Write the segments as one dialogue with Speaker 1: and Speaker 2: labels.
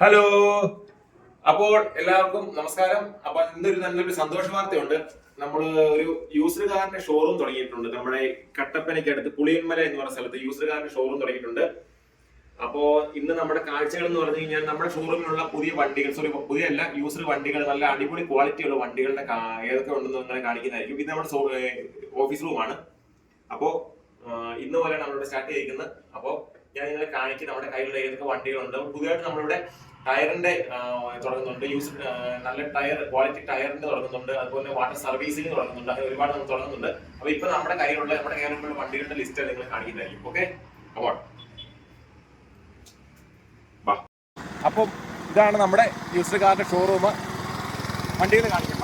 Speaker 1: Hello അപ്പോൾ എല്ലാവർക്കും നമസ്കാരം. അപ്പൊ ഇന്നൊരു നല്ലൊരു സന്തോഷ വാർത്തയുണ്ട്. നമ്മൾ ഒരു യൂസർ കാറിന്റെ ഷോറൂം തുടങ്ങിയിട്ടുണ്ട്. നമ്മുടെ കട്ടപ്പനയ്ക്ക് അടുത്ത് പുളിയന്മല എന്ന് പറഞ്ഞ സ്ഥലത്ത് യൂസർ കാറിന്റെ ഷോറൂം തുടങ്ങിയിട്ടുണ്ട്. അപ്പോ ഇന്ന് നമ്മുടെ കാഴ്ചകൾ എന്ന് പറഞ്ഞു കഴിഞ്ഞാൽ നമ്മുടെ ഷോറൂമിലുള്ള പുതിയ വണ്ടികൾ സോറി പുതിയ അല്ല യൂസർ വണ്ടികൾ നല്ല അടിപൊളി ക്വാളിറ്റിയുള്ള വണ്ടികളുടെ ഏതൊക്കെ ഉണ്ടെന്ന് നിങ്ങളെ കാണിക്കുന്നതായിരിക്കും. ഇത് നമ്മുടെ ഓഫീസ് റൂമാണ് അപ്പോ ആ, ഇന്ന് പോലെയാണ് നമ്മളിവിടെ സ്റ്റാർട്ട് ചെയ്തിരിക്കുന്നത്. അപ്പോ ഞാൻ നിങ്ങളെ കാണിക്കും നമ്മുടെ കയ്യിലുള്ള ഏതൊക്കെ വണ്ടികളുണ്ട്. പുതിയതായിട്ട് നമ്മളിവിടെ ടയറിന്റെ തുടങ്ങുന്നുണ്ട്. യൂസ് നല്ല ടയർ ക്വാളിറ്റി ടയറിന്റെ തുടങ്ങുന്നുണ്ട്. അതുപോലെ വാട്ടർ സർവീസിംഗ് തുടങ്ങുന്നുണ്ട്. അങ്ങനെ ഒരുപാട് നമ്മൾ തുടങ്ങുന്നുണ്ട്. അപ്പൊ ഇപ്പൊ നമ്മുടെ കയ്യിലുള്ള നമ്മുടെ കയ്യിലുള്ള വണ്ടികളുടെ ലിസ്റ്റ് നിങ്ങൾ കാണിക്കുന്നതായിരിക്കും. ഓക്കെ അപ്പോൾ അപ്പം ഇതാണ് നമ്മുടെ യൂസർ കാറിന്റെ ഷോറൂം വണ്ടികൾ കാണിക്കാം.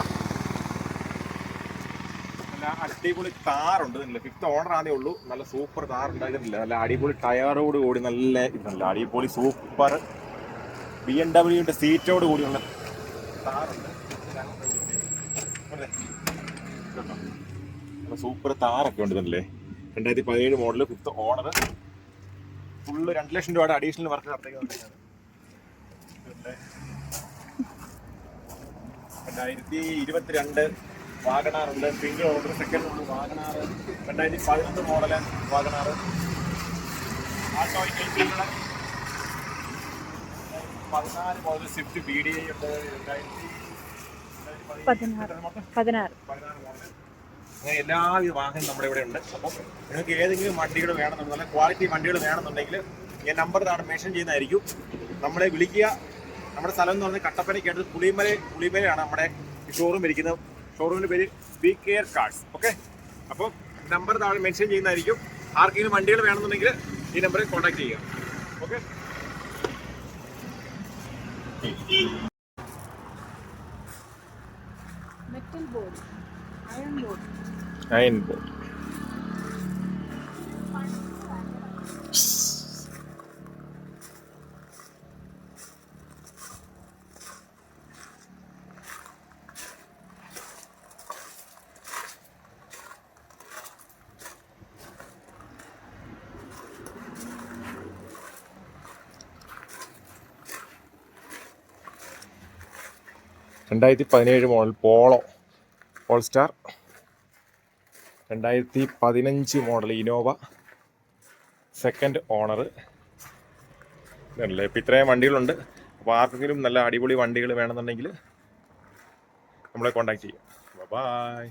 Speaker 1: നല്ല അടിപൊളി താറുണ്ട് ഫിഫ്ത്ത് ഓണർ ആണേ ഉള്ളൂ. നല്ല സൂപ്പർ താർ ഉണ്ടായിരുന്നില്ല. നല്ല അടിപൊളി ടയറോട് കൂടി നല്ല നല്ല അടിപൊളി സൂപ്പർ ബി എം ഡബ്ല്യുവിന്റെ സീറ്റോട് കൂടിയുള്ള താറുണ്ട് സൂപ്പർ താറൊക്കെ ഉണ്ട് ഇതില്ലേ രണ്ടായിരത്തി പതിനേഴ് മോഡൽ ഫിഫ്ത് ഓണർ ഫുള്ള് രണ്ട് ലക്ഷം രൂപയുടെ അഡീഷണൽ വർക്ക് നടത്തിയാണ് രണ്ടായിരത്തി ഇരുപത്തിരണ്ട് വാഗണാറുണ്ട്. Single order second order Wagon R. രണ്ടായിരത്തി പതിനൊന്ന് മോഡൽ വാഗണാറ്. പതിനാല് model Swift B D I ഉണ്ട്. രണ്ടായിരത്തി
Speaker 2: പതിനാറ്. പതിനാറ്
Speaker 1: പതിനാറ്. മോഡൽ അങ്ങനെ എല്ലാവിധ വാഹനം നമ്മുടെ ഇവിടെ ഉണ്ട്. അപ്പം നിങ്ങൾക്ക് ഏതെങ്കിലും വണ്ടികൾ വേണമെന്നുണ്ടെങ്കിൽ നല്ല ക്വാളിറ്റി വണ്ടികൾ വേണമെന്നുണ്ടെങ്കിൽ ഞാൻ നമ്പർ താഴെ മെൻഷൻ ചെയ്യുന്നതായിരിക്കും. നമ്മളെ വിളിക്കുക. നമ്മുടെ സ്ഥലം എന്ന് പറഞ്ഞാൽ കട്ടപ്പനയ്ക്ക് അടുത്ത് പുളിമല പുളിമലയാണ് നമ്മുടെ ഷോറൂം ഇരിക്കുന്നത്. ഷോറൂമിന്റെ പേര് ബി കെയർ കാർഡ്സ് ഓക്കെ അപ്പം നമ്പർ താഴെ മെൻഷൻ ചെയ്യുന്നതായിരിക്കും. ആർക്കെങ്കിലും വണ്ടികൾ വേണമെന്നുണ്ടെങ്കിൽ ഈ നമ്പറിൽ കോൺടാക്ട് ചെയ്യുക. Okay
Speaker 2: metal board iron board
Speaker 1: nine രണ്ടായിരത്തി പതിനേഴ് മോഡൽ പോളോ പോൾ സ്റ്റാർ രണ്ടായിരത്തി പതിനഞ്ച് മോഡൽ ഇനോവ സെക്കൻഡ് ഓണർ ഇതല്ലേ ഇപ്പം ഇത്രയും വണ്ടികളുണ്ട്. അപ്പോൾ ആർക്കെങ്കിലും നല്ല അടിപൊളി വണ്ടികൾ വേണമെന്നുണ്ടെങ്കിൽ നമ്മളെ കോൺടാക്ട് ചെയ്യും. ബൈ